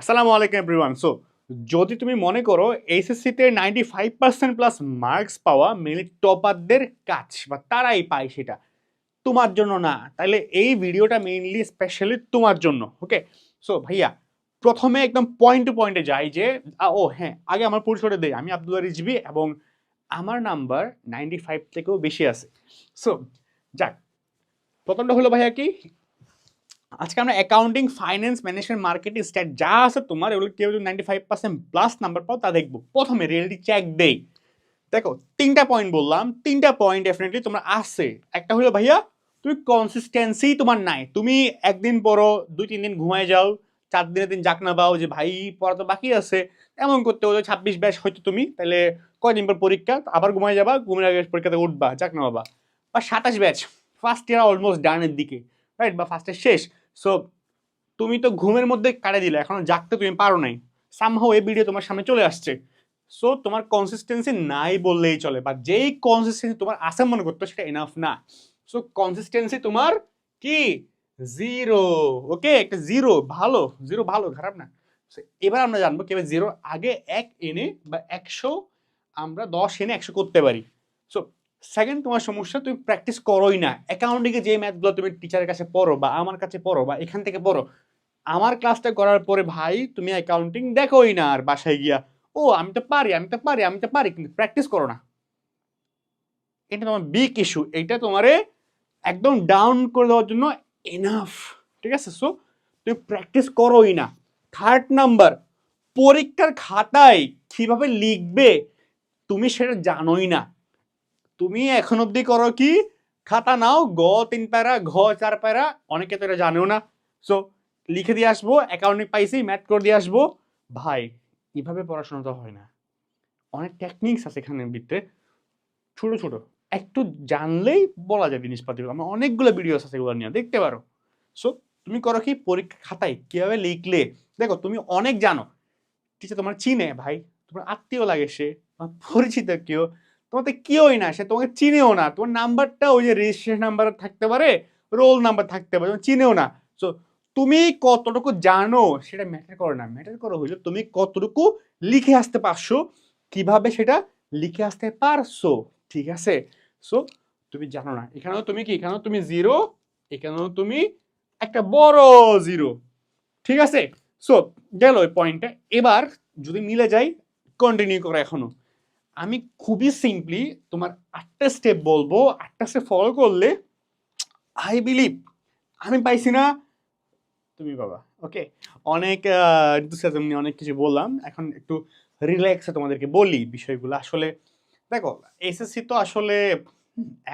আসসালামু আলাইকুম everyone so যদি তুমি মনে করো এইচএসসিতে ninety five percent plus marks পাওয়া মেনলি টপারদের কাজ বা তারাই পায় সেটা, তোমার জন্য না। তাহলে এই ভিডিওটা মেইনলি স্পেশালি তোমার জন্য ওকে সো ভাইয়া, প্রথমে একদম পয়েন্ট টু পয়েন্টে যাই যে ও হ্যাঁ আগে আমার পরিচয়টা দেই। আমি আব্দুল্লাহ রিজবি এবং আমার নাম্বার নাইনটি ফাইভ থেকেও বেশি আছে। সো যাক, প্রথমটা হলো ভাইয়া কি? আজকে আমরা accounting finance management marketing stat যা আছে তোমার এগুলো কেউ যদি ninety five percent plus number পাও তা দেখব। প্রথমে রিয়েলিটি চেক দেই। দেখো, তিনটা পয়েন্ট বললাম। তিনটা পয়েন্ট ডেফিনেটলি তোমার আছে। একটা হলো, ভাইয়া, তুমি কনসিস্টেন্সি তোমার নাই। তুমি একদিন পরো দুই তিন দিন ঘুমায় যাও চার দিনের দিন যাক না পাও যে, ভাই, পড়া তো বাকি আছে। এমন করতে হলে ছাব্বিশ ব্যাস হয়তো তুমি, তাহলে কয়দিন পর পরীক্ষা? আবার ঘুমায় যাবা, ঘুমের আগে পরীক্ষাতে উঠবা জাক না বাবা বা সাতাশ ব্যাচ ফার্স্ট ইয়ার অলমোস্ট ডানের দিকে রাইট বা ফার্স্টের শেষ। সো তুমি তো ঘুমের মধ্যে কাটে দিলে, এখনও জাগতে তুমি পারো নাই। সামহাও এই ভিডিও তোমার সামনে চলে আসছে। সো তোমার কনসিস্টেন্সি নাই বললেই চলে বা যেই কনসিস্টেন্সি তোমার আছে মনে করতো, সেটা এনাফ না। সো কনসিস্টেন্সি তোমার কি? জিরো ওকে একটা জিরো ভালো জিরো ভালো, খারাপ না। এবার আমরা জানব কীভাবে জিরো আগে এক এনে বা একশো আমরা দশ এনে একশো করতে পারি। সো সেকেন্ড তোমার সমস্যা, তুমি প্র্যাকটিস করোই না। অ্যাকাউন্টিংয়ে যে ম্যাথগুলো তুমি টিচারের কাছে পড়ো বা আমার কাছে পড়ো বা এখান থেকে পড়ো, আমার ক্লাসটা করার পরে ভাই, তুমি অ্যাকাউন্টিং দেখোই না আর বাসায় গিয়া। ও, আমি তো পারি, আমি তো পারি, আমি তো পারি, কিন্তু প্র্যাকটিস করো না। এটা তোমার বিগ ইস্যু এইটা তোমারে একদম ডাউন করে দেওয়ার জন্য এনাফ ঠিক আছে? সো তুমি প্র্যাকটিস করোই না। থার্ড নাম্বার পরীক্ষার খাতায় কীভাবে লিখবে, তুমি সেটা জানোই না। তুমি এখন অবধি করো কি? খাতা নাও, গ, তিন প্যারা, ঘ, চার প্যারা, অনেকে তো এটা জানেও না। সো লিখে দিয়ে আসব অ্যাকাউন্টিং পাইছি ম্যাথ করে দিয়ে আসব। ভাই, এভাবে পড়াশোনা তো হয় না। অনেক টেকনিক্স আছে এখানে ভিতরে। ছোট ছোট। একটু জানলেই বলা যায় জিনিসপাতিগুলো আমার অনেকগুলো ভিডিওস আছে এগুলো নিয়ে, দেখতে পারো। সো তুমি করো কি? পরীক্ষা খাতায় কীভাবে লিখলে? দেখো, তুমি অনেক জানো। টিচার তোমার চিনে, ভাই। তোমার আত্মীয় লাগে সে। পরিচিত কেউ। তোমাকে কেউই না, সে তোমাকে চিনেও না। তোমার নাম্বারটা ওই যে রেজিস্ট্রেশন নাম্বার থাকতে পারে রোল নাম্বার থাকতে পারে চিনেও না। সো তুমি কতটুকু জানো সেটা ম্যাটার করে না। ম্যাটার করে হইল তুমি কতটুকু লিখে আসতে পারছ, কীভাবে সেটা লিখে আসতে পারছ, ঠিক আছে? সো তুমি জানো না। এখানেও তুমি কি? এখানেও তুমি জিরো এখানেও তুমি একটা বড় জিরো ঠিক আছে? সো গেল ওই পয়েন্টটা এবার যদি মিলে যাই কন্টিনিউ করো এখনও। আমি খুবই সিম্পলি তোমার আটটা স্টেপ বলব, আটটা স্টেপ ফলো করলে আই বিলিভ আমি পাইছি না, তুমি বাবা ওকে অনেক enthusiasm নিয়ে অনেক কিছু বললাম। এখন একটু রিল্যাক্সে তোমাদেরকে বলি বিষয়গুলো। আসলে দেখো এসএসসি তো আসলে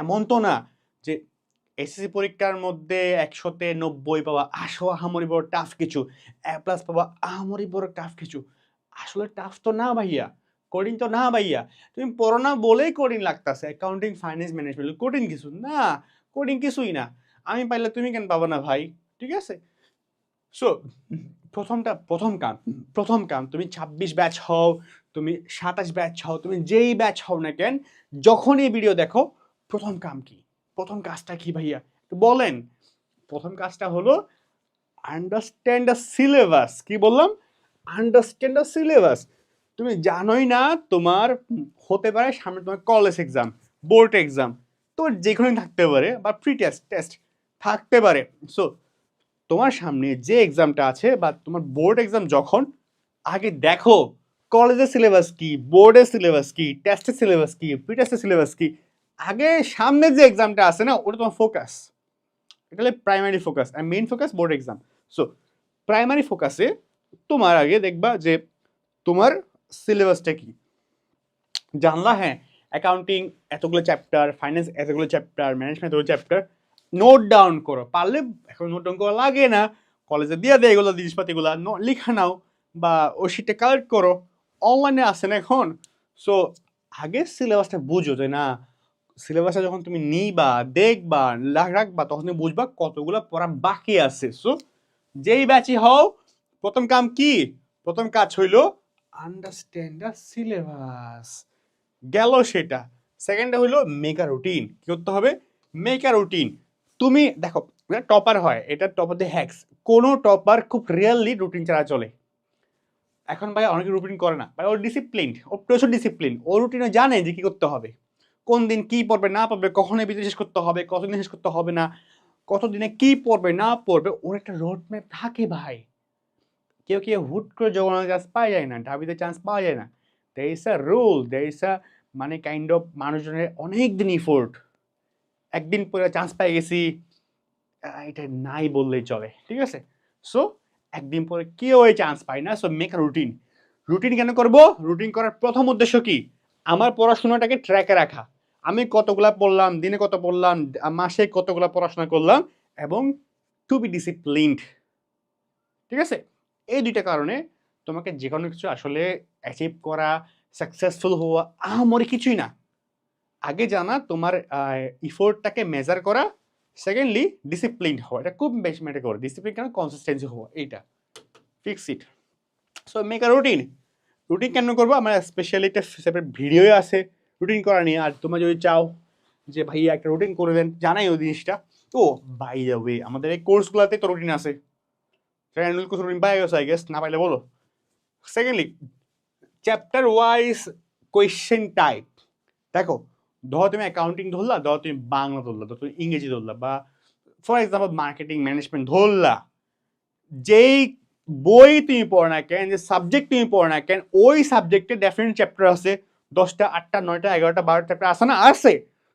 এমন তো না যে এসএসসি পরীক্ষার মধ্যে একশোতে নব্বই পাবা। আসো, আহামরি বড় টাফ কিছু। এ প্লাস পাবা, আহামরি বড় টাফ কিছু। আসলে টাফ তো না ভাইয়া। কঠিন তো না ভাইয়া। তুমি পড়ো না বলেই কঠিন লাগতেছে। অ্যাকাউন্টিং ফাইন্যান্স ম্যানেজমেন্ট কঠিন কিছু না, কঠিন কিছুই না। আমি পাইলে তুমি কেন পাবো না ভাই? ঠিক আছে? সো প্রথমটা, প্রথম কাম প্রথম কাম, তুমি ছাব্বিশ ব্যাচ হও, তুমি সাতাশ ব্যাচ হও, তুমি যেই ব্যাচ হও না কেন, যখন এই ভিডিও দেখো, প্রথম কাম কি? প্রথম কাজটা কি ভাইয়া? বলেন। প্রথম কাজটা হলো আন্ডারস্ট্যান্ড দ্য সিলেবাস কি বললাম? আন্ডারস্ট্যান্ড দ্য সিলেবাস তুমি জানোই না তোমার হতে পারে সামনে তোমার কলেজ এক্সাম বোর্ড এক্সাম তোমার যে কোনোই থাকতে পারে বা প্রি টেস্ট টেস্ট থাকতে পারে। সো তোমার সামনে যে এক্সামটা আছে বা তোমার বোর্ড এক্সাম যখন, আগে দেখো কলেজের সিলেবাস কি বোর্ডের সিলেবাস কি টেস্টের সিলেবাস কি প্রি টেস্টের সিলেবাস কি, আগে সামনে যে এক্সামটা আছে না, ওটা তোমার ফোকাস এটা হলো প্রাইমারি ফোকাস আর main focus board exam so primary ফোকাসে তোমার আগে দেখবা যে তোমার সিলেবাসটা কি? জানলা হ্যাঁ অ্যাকাউন্টিং এতগুলো চ্যাপ্টার ফাইন্যান্স এতগুলো চ্যাপ্টার ম্যানেজমেন্ট এতগুলো চ্যাপ্টার নোট ডাউন করো। পারলে এখন নোট ডাউন করা লাগে না। কলেজে দিয়ে দেয় এগুলো, জিনিসপাতিগুলো। লিখে নাও বা ওই শিটটা কালেক্ট করো। অনলাইনে আসে না এখন? সো আগে সিলেবাসটা বুঝো যে না, সিলেবাসটা যখন তুমি নিবা, দেখবা, লা- রাখবা, তখন তুমি বুঝবা কতগুলো পড়া বাকি আছে। সো যেই ব্যাচই হও, প্রথম কাম কি? প্রথম কাজ হইল আন্ডারস্ট্যান্ড দ্য সিলেবাস গেল সেটা। সেকেন্ডটা হইল মেকা রুটিন কি করতে হবে? মেকা রুটিন তুমি, দেখো টপার হয়, এটা টপার দ্য হ্যাক্স কোনো টপার খুব রিয়েললি রুটিন ছাড়া চলে। এখন ভাই অনেকে রুটিন করে না। ভাই, ওর ডিসিপ্লিন ও প্রচুর ডিসিপ্লিন ও রুটিনে জানে যে কি করতে হবে। কোন দিন কি পড়বে, না পড়বে, কখন এই শেষ করতে হবে, কতদিন শেষ করতে হবে না, কতদিনে কি পড়বে, না পড়বে, ওর একটা রোড ম্যাপ থাকে ভাই। কেউ কেউ হুট করে জগন্নাথ চান্স পাওয়া যায় না, ঢাবিতে চান্স পাওয়া যায় না। দের ইস আ রুল দের ইস আ মানে কাইন্ড অফ মানুষজনের অনেক দিন ইফোর্ট একদিন পরে চান্স পেয়ে গেছি এটা নাই বললেই চলে, ঠিক আছে? সো একদিন পরে কেউ এই চান্স পায় না সো মেক রুটিন রুটিন কেন করব? রুটিন করার প্রথম উদ্দেশ্য কি? আমার পড়াশোনাটাকে ট্র্যাকে রাখা। আমি কতগুলা পড়লাম, দিনে কত পড়লাম, মাসে কতগুলা পড়াশোনা করলাম, এবং টু বি ডিসিপ্লিনড ঠিক আছে? এই দুইটা কারণে তোমাকে যে কোনো কিছু আসলে অ্যাচিভ করা সাকসেসফুল হওয়া আহামরি কিছুই না। আগে জানা তোমার ইফোর্টটাকে মেজার করা সেকেন্ডলি ডিসিপ্লিন হওয়া। এটা খুব বেশি ম্যাটার করে। ডিসিপ্লিন কেন? কনসিস্টেন্সি হওয়া। এইটা। Fix it so make a routine routine কেন করব? আমার স্পেশালি একটা সেপারেট ভিডিও আছে। রুটিন করা নিয়ে আর তোমরা যদি চাও যে, ভাইয়া, একটা রুটিন করে দেন। জানাই ওই জিনিসটা। ও বাই দ্য ওয়ে আমাদের এই কোর্সগুলোতে তো রুটিন আছে। ট্রায়ানুল কোর্স রুটিন পাই গেছে আই গেস না পাইলে বলো secondly chapter wise question type দেখো ধরো তুমি অ্যাকাউন্টিং ধরলা ধরো তুমি বাংলা ধরলা ধরো তুমি ইংরেজি ধরলা বা ফর এক্সাম্পল মার্কেটিং ম্যানেজমেন্ট ধরলা যেই বই তুমি পড়ো না কেন যে সাবজেক্ট তুমি পড়ো না কেন ওই সাবজেক্টে ডেফিনেট চ্যাপ্টার আছে দশটা, আটটা, নয়টা, এগারোটা, বারোটা চ্যাপ্টার আছে না? আছে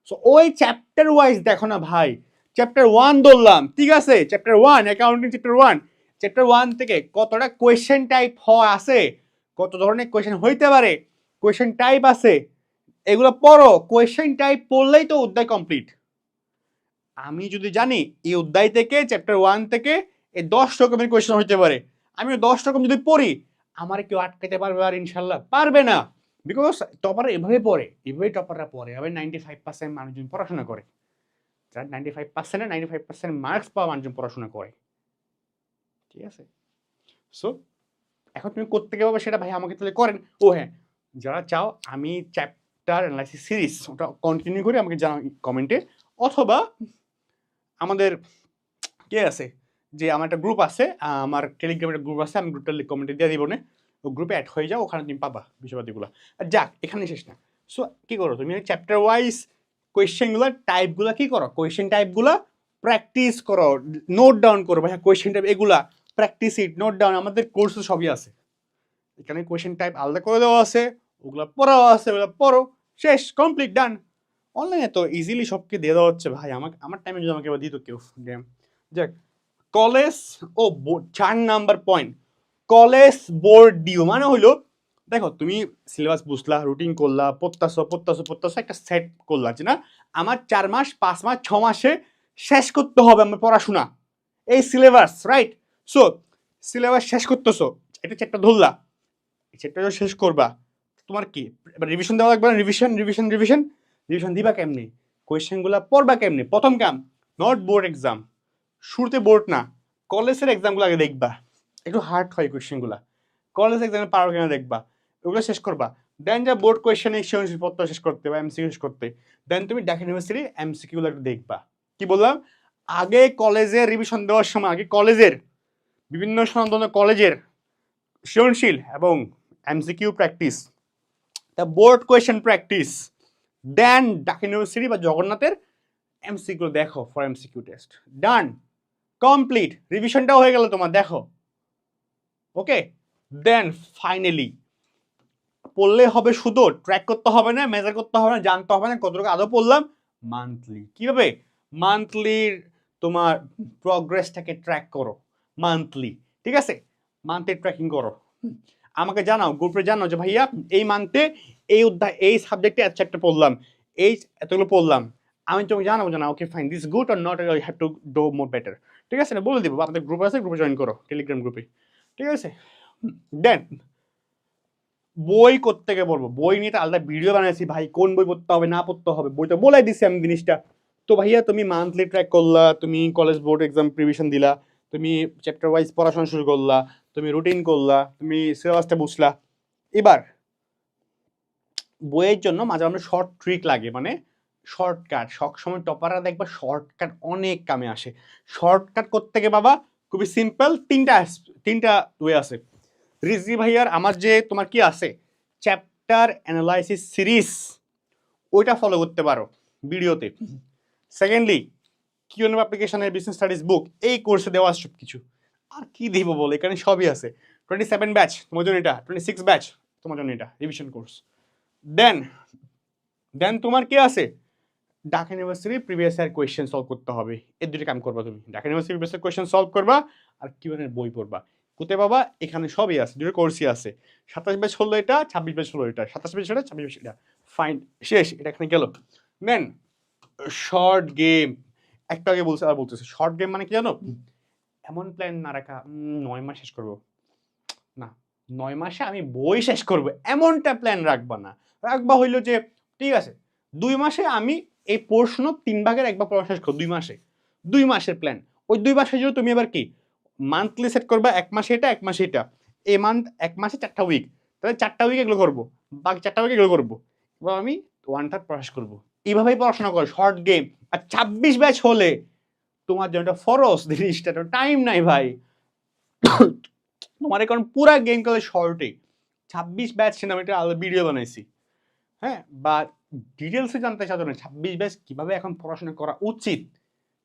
সো ওই চ্যাপ্টার ওয়াইজ দেখো না ভাই। চ্যাপ্টার ওয়ান ধরলাম, ঠিক আছে? Chapter one accounting chapter one chapter one থেকে কতটা কোয়েশ্চেন টাইপ হওয়া আছে, কত ধরনের কোয়েশ্চেন হইতে পারে কোয়েশ্চেন টাইপ আছে, এগুলো পড়ো। কোয়েশ্চেন টাইপ পড়লেই তো অধ্যায় কমপ্লিট আমি যদি জানি, এই অধ্যায় থেকে চ্যাপ্টার ওয়ান থেকে এই দশ রকমের কোয়েশ্চেন হইতে পারে। আমি দশ রকম যদি পড়ি, আমার কেউ আটকাতে পারবে আর ইনশাল্লাহ পারবে না। বিকজ টপাররা এভাবে পড়ে এভাবেই টপাররা পড়ে। এভাবে নাইনটি ফাইভ পার্সেন্ট মানুষজন পড়াশোনা করে। যারা নাইনটি ফাইভ পার্সেন্টে নাইনটি ফাইভ পার্সেন্ট মার্কস পাওয়া মানুষজন পড়াশোনা করে। ঠিক আছে? সো এখন তুমি করতে পারবে সেটা ভাই আমাকে তাহলে করেন। ও হ্যাঁ যারা চাও আমি চ্যাপ্টার অ্যানালাইসিস সিরিজ ওটা কন্টিনিউ করে আমাকে জানাও কমেন্টে অথবা আমাদের কে আছে? যে আমার একটা গ্রুপ আছে আমার টেলিগ্রামের একটা গ্রুপ আছে আমি গ্রুপটা কমেন্টে দিয়ে দিব না। ও গ্রুপে অ্যাড হয়ে যাও ওখানে তুমি পাবা বিষয়পাতিগুলো আর যাক এখানে শেষ না। সো কী করো? তুমি চ্যাপ্টার ওয়াইজ কোয়েশ্চেনগুলো টাইপগুলো কী করো? কোয়েশ্চেন টাইপগুলো প্র্যাকটিস করো নোট ডাউন করো ভাই কোয়েশ্চেন টাইপ এগুলা প্র্যাকটিস ইট নোট ডাউন আমাদের কোর্সে সবই আছে। এখানে কোয়েশ্চেন টাইপ আলাদা করে দেওয়া আছে, ওগুলো পড়াও আছে, ওগুলো পড়ো, শেষ কমপ্লিট ডান অনলাইনে তো ইজিলি সবকে দিয়ে দেওয়া হচ্ছে, ভাই, আমাকে, আমার টাইমে যদি আমাকে এবার দিত কেউ গেম যাক কলেজ ও চার number point college board due মানে হইল, দেখো, তুমি সিলেবাস বুঝলা রুটিন করলা পড়তাছো পড়তাছো পড়তাছো একটা সেট করলা, যে না, আমার চার মাস, পাঁচ মাস, ছ মাসে শেষ করতে হবে আমার পড়াশোনা। এই সিলেবাস রাইট সো সিলেবাস শেষ করতেছো, এটা চ্যাপ্টার ধরলা। এই শেষ করবা। তোমার কি? এবার রিভিশন দেওয়া লাগবে না? রিভিশন রিভিশন রিভিশন রিভিশন দিবা কেমনি? কোয়েশ্চেনগুলো পড়বা কেমনি? প্রথম কাম নট বোর্ড এক্সাম শুরুতে বোর্ড না, কলেজের এক্সামগুলো আগে দেখবা। একটু হার্ড হয় কোয়েশ্চেনগুলো কলেজ এক্সামে পারো কিনা দেখবা। ওগুলো শেষ করবা। দেন যা বোর্ড কোয়েশ্চেন পত্র শেষ করতে বা এমসিকিউ শেষ করতে। দেন তুমি ঢাকা ইউনিভার্সিটি এমসিকিউগুলো একটু দেখবা। কি বললাম? আগে কলেজের রিভিশন দেওয়ার সময়, আগে কলেজের, বিভিন্ন সনাতন কলেজের সৃজনশীল এবং MCQ practice the board question practice then Dhaka university বা জগন্নাথের এমসিকিউ দেখো for MCQ test done complete রিভিশনটাও হয়ে গেল তোমার, দেখো ওকে দেন ফাইনালি পড়লে হবে শুধু ট্র্যাক করতে হবে না মেজার করতে হবে না, জানতে হবে না, কতটুকু আদৌ পড়লাম মান্থলি কীভাবে? মান্থলির তোমার প্রগ্রেসটাকে ট্র্যাক করো মান্থলি ঠিক আছে? মান্থলি ট্র্যাকিং করো। আমাকে জানাও গ্রুপে জানাও যে ভাইয়া, এই মান্থে এই অধ্যায়, এই সাবজেক্টে এত একটা পড়লাম, এই এতগুলো পড়লাম। আমি তোমাকে জানাব জানা okay fine this good are not I have to do more better ঠিক আছে না? বলে দিব, আপনাদের গ্রুপ আছে গ্রুপে জয়েন করো টেলিগ্রাম গ্রুপে ঠিক আছে? দেন বই থেকে বলব বই নিয়ে তো আলাদা ভিডিও বানিয়েছি ভাই, কোন বই পড়তে হবে, না পড়তে হবে? বই তো বলে দিছি আমি জিনিসটা। তো ভাইয়া, তুমি মান্থলি ট্র্যাক করলা, তুমি কলেজ বোর্ড এক্সাম প্রিভিশন দিলা, তুমি চ্যাপ্টার ওয়াইজ পড়াশোনা শুরু করলা, তুমি রুটিন করলা, তুমি সিলেবাসটা বুঝলা। এবার, বইয়ের জন্য মাঝে মাঝে শর্ট ট্রিক লাগে মানে শর্টকাট সবসময় টপাররা দেখবা শর্টকাট অনেক কামে আসে। শর্টকাট করতে গিয়ে বাবা খুবই সিম্পল তিনটা তিনটা ওয়ে আছে। রিজি ভাইয়ার, আমার যে তোমার কি আছে? চ্যাপ্টার অ্যানালাইসিস সিরিজ ওইটা ফলো করতে পারো ভিডিওতে সেকেন্ডলি কিউএন অ্যাপ্লিকেশনের বিজনেস স্টাডিজ বুক এই কোর্সে দেওয়া সব কিছু আর কি দিব বল? এখানে সবই আছে। টোয়েন্টি সেভেন ব্যাচ তোমার জন্য এটা। টোয়েন্টি সিক্স ব্যাচ তোমার জন্য এটা। রিভিশন কোর্স দেন দেন তোমার কি আছে? Dhaka university previous year question solve করতে হবে। এর দুটো কাম করবা তুমি। Dhaka university previous year question solve করবা আর কিউএনের বই পড়বা। কোথায় বাবা এখানে সবই আছে। দুটো কোর্সই আছে। সাতাশ ব্যাচ হলো এটা, ছাব্বিশ ব্যাচ হলো এটা। সাতাশ ব্যাচ এটা, ছাব্বিশ ব্যাচ এটা। ফাইন শেষ। এটা এখানে গেল। দেন শর্ট গেম একটা আগে বলছে আর বলতেছে শর্ট গেম মানে কি জানো? এমন প্ল্যান না রাখা নয় মাস শেষ করব। না নয় মাসে আমি বই শেষ করব এমনটা প্ল্যান রাখবা না। রাখবা হইল যে ঠিক আছে দুই মাসে আমি এই প্রশ্ন তিন ভাগের একবার পড়া শেষ করব দুই মাসে। দুই মাসের প্ল্যান ওই দুই মাসের জন্য তুমি এবার কি মান্থলি সেট করবা এক মাসে এটা এক মাসে এটা। এ মান্থ এক মাসে চারটা উইক তাহলে চারটা উইক এগুলো করব বাকি চারটা উইক এগুলো করব। এবার আমি ওয়ান থার্ড প্রকাশ করব। এইভাবেই পড়াশোনা করো শর্ট গেম আর ছাব্বিশ ব্যাচ হলে তোমার জন্য এটা ফরস জিনিসটা টাইম নাই ভাই। তোমার এখন পুরা গেম খেলে শর্টে ছাব্বিশ ব্যাচ আমি একটা আলাদা ভিডিও বানাইছি। হ্যাঁ বা ডিটেলসে জানতে চাও না, ছাব্বিশ ব্যাচ কীভাবে এখন পড়াশোনা করা উচিত?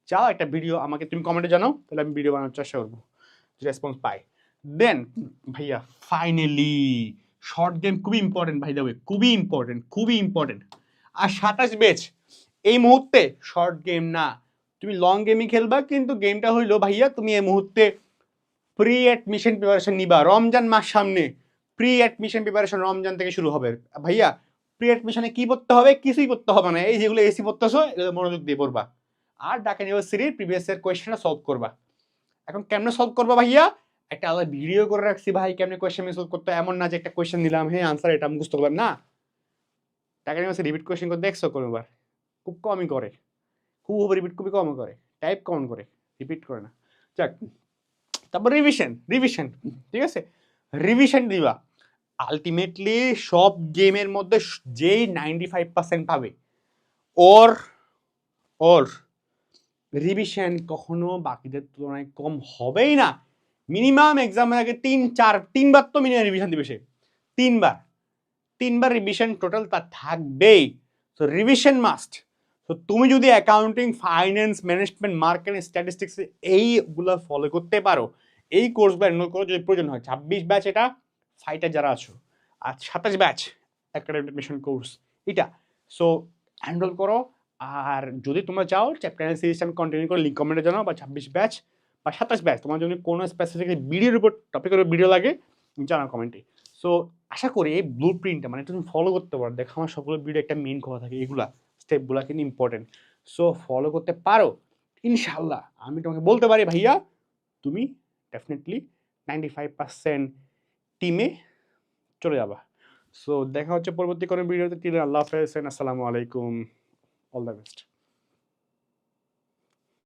চাও একটা ভিডিও আমাকে, তুমি কমেন্টে জানাও, তাহলে আমি ভিডিও বানানোর চেষ্টা করব। রেসপন্স পাই। দেন ভাইয়া ফাইনালি শর্ট গেম খুবই ইম্পর্টেন্ট ভাই দেবে খুবই ইম্পর্টেন্ট খুবই ইম্পর্টেন্ট আর সাতাশ বেচ এই মুহূর্তে শর্ট গেম না। তুমি লং গেমই খেলবা, কিন্তু গেমটা হইল, ভাইয়া, তুমি এই মুহূর্তে প্রি অ্যাডমিশন প্রিপারেশন নিবা, রমজান মাস সামনে। প্রি অ্যাডমিশন প্রিপারেশন রমজান থেকে শুরু হবে। ভাইয়া প্রি অ্যাডমিশনে কি পড়তে হবে? কিছুই পড়তে হবে না। এই যেগুলো এসি পড়তেছো, এগুলো মনোযোগ দিয়ে পড়বা। আর ঢাকা ইউনিভার্সিটির প্রিভিয়াস ইয়ার কোয়েশ্চেনটা সলভ করবা। এখন কেমনে সলভ করবা, ভাইয়া? একটা আলাদা ভিডিও করে রাখছি, ভাই, কেমনে কোয়েশ্চেন সলভ করতে এমন না যে একটা কোয়েশ্চেন দিলাম হ্যাঁ আনসার এটা আমি বুঝতে পারলাম না। ঢাকা ইউনিভার্সিটি রিপিট কোয়েশ্চেন করে দেখছ কোনোবার খুব কমই করে। খুব রিপিট খুবই কম করে। টাইপ কমন করে। রিপিট করে না। যাক, তারপর রিভিশন রিভিশন ঠিক আছে? রিভিশন দিবা। আলটিমেটলি সব গেমের মধ্যে যেই নাইনটি ফাইভ পার্সেন্ট পাবে, ওর ওর রিভিশন কখনো বাকিদের তুলনায় কম হবেই না। মিনিমাম এক্সামের আগে তিন, চার, তিনবার তো মিনিমাম রিভিশন দিবে সে। তিনবার। তিনবার রিভিশন টোটাল তার থাকবেই। তো রিভিশন মাস্ট তো তুমি যদি accounting finance management market statistics এইগুলো ফলো করতে পারো, এই কোর্সগুলো এনরোল করো, যদি প্রয়োজন হয়, ছাব্বিশ ব্যাচ এটা ফাইটার যারা আছো, আর সাতাশ ব্যাচ একাডেমিক মিশন কোর্স এটা। সো হ্যান্ডেল করো, আর যদি তোমরা চাও চ্যাপ্টার সিরিজ আমি কন্টিনিউ করে লিঙ্ক কমেন্টে জানাও, বা ছাব্বিশ ব্যাচ বা সাতাশ ব্যাচ তোমার যদি কোনো স্পেসিফিক ভিডিওর উপর টপিকের ভিডিও লাগে, জানাও কমেন্টে সো আশা করি এই ব্লু প্রিন্টটা মানে তুমি ফলো করতে পারো। দেখো, আমার সবগুলো ভিডিও একটা মেন কথা থাকে, এগুলা স্টেপগুলো কিন্তু ইম্পর্টেন্ট সো ফলো করতে পারো ইনশাল্লাহ আমি তোমাকে বলতে পারি, ভাইয়া, তুমি ডেফিনেটলি নাইনটি ফাইভ পার্সেন্ট টিমে চলে যাবা। সো দেখা হচ্ছে পরবর্তী কোনো ভিডিওতে টিলে আল্লাহ হাফেজ আসসালামু আলাইকুম। All the best